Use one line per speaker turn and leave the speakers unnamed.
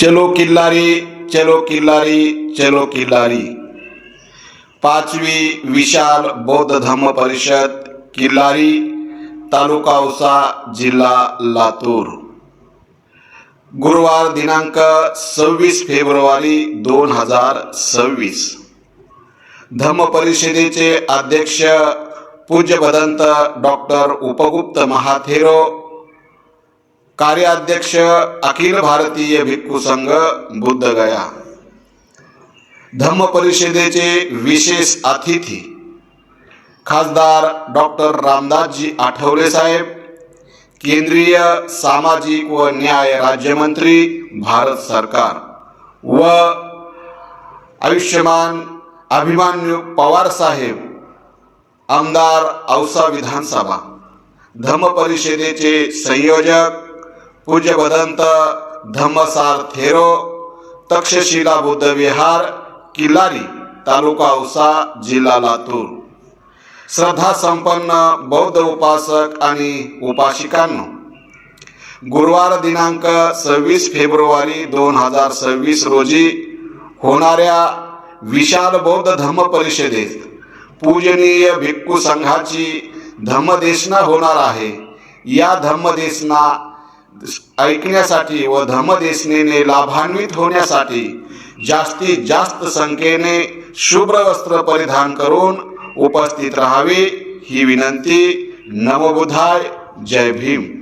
चलो किल्लारी चलो किल्लारी चलो किल्लारी। पाचवी विशाल बौद्ध धम्म परिषद किल्लारी तालुका औसा जिल्हा लातूर। गुरुवार दिनांक सव्वीस फेब्रुवारी दोन हजार सव्वीस। धम्म परिषदेचे अध्यक्ष पूज्य भदंत डॉक्टर उपगुप्त महाथेरो कार्याध्यक्ष अखिल भारतीय भिक्खू संघ बुद्धगया धम्म परिषदेचे विशेष अतिथी खासदार डॉक्टर रामदासजी आठवले साहेब केंद्रीय सामाजिक व न्याय राज्यमंत्री भारत सरकार व आयुष्यमान अभिमान्यू पवार साहेब आमदार औसा विधानसभा। धम्म परिषदेचे संयोजक पूज्य भदंत धम्मसार थेरो तक्षशिला बुद्ध विहार किल्लारी तालुका औसा जिल्हा लातूर. श्रद्धा संपन्न बौद्ध उपासक आणि उपासिकांनो गुरुवार दिनांक सव्वीस फेब्रुवारी दोन हजार सव्वीस रोजी होणाऱ्या विशाल बौद्ध धम्म परिषदेत पूजनीय भिक्खू संघाची धम्मदेशना होणार आहे. या धम्मदेशना ऐकण्यासाठी व धम्मदेशनेने लाभान्वित होण्यासाठी जास्तीत जास्त संख्येने शुभ्र वस्त्र परिधान करून उपस्थित राहावे ही विनंती. नवबुधाय जय भीम.